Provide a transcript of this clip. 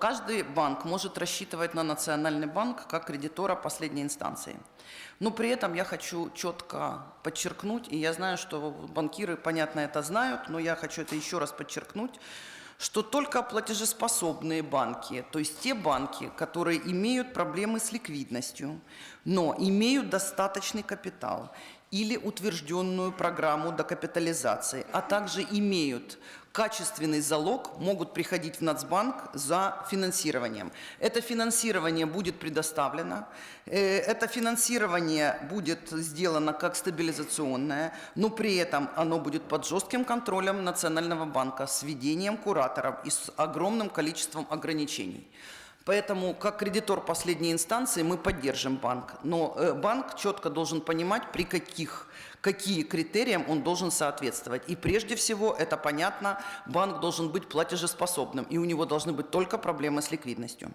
каждый банк может рассчитывать на Национальный банк как кредитора последней инстанции. Но при этом я хочу четко подчеркнуть, и я знаю, что банкиры, понятно, это знают, но я хочу это еще раз подчеркнуть, что только платежеспособные банки, то есть те банки, которые имеют проблемы с ликвидностью, но имеют достаточный капитал или утвержденную программу докапитализации, а также имеют качественный залог, могут приходить в Нацбанк за финансированием. Это финансирование будет предоставлено, э, это финансирование будет сделано как стабилизационное, но при этом оно будет под жестким контролем Национального банка с введением кураторов и с огромным количеством ограничений. Поэтому, как кредитор последней инстанции, мы поддержим банк. Но э, банк четко должен понимать, при каких, какие критериям он должен соответствовать. И прежде всего, это понятно, банк должен быть платежеспособным, и у него должны быть только проблемы с ликвидностью.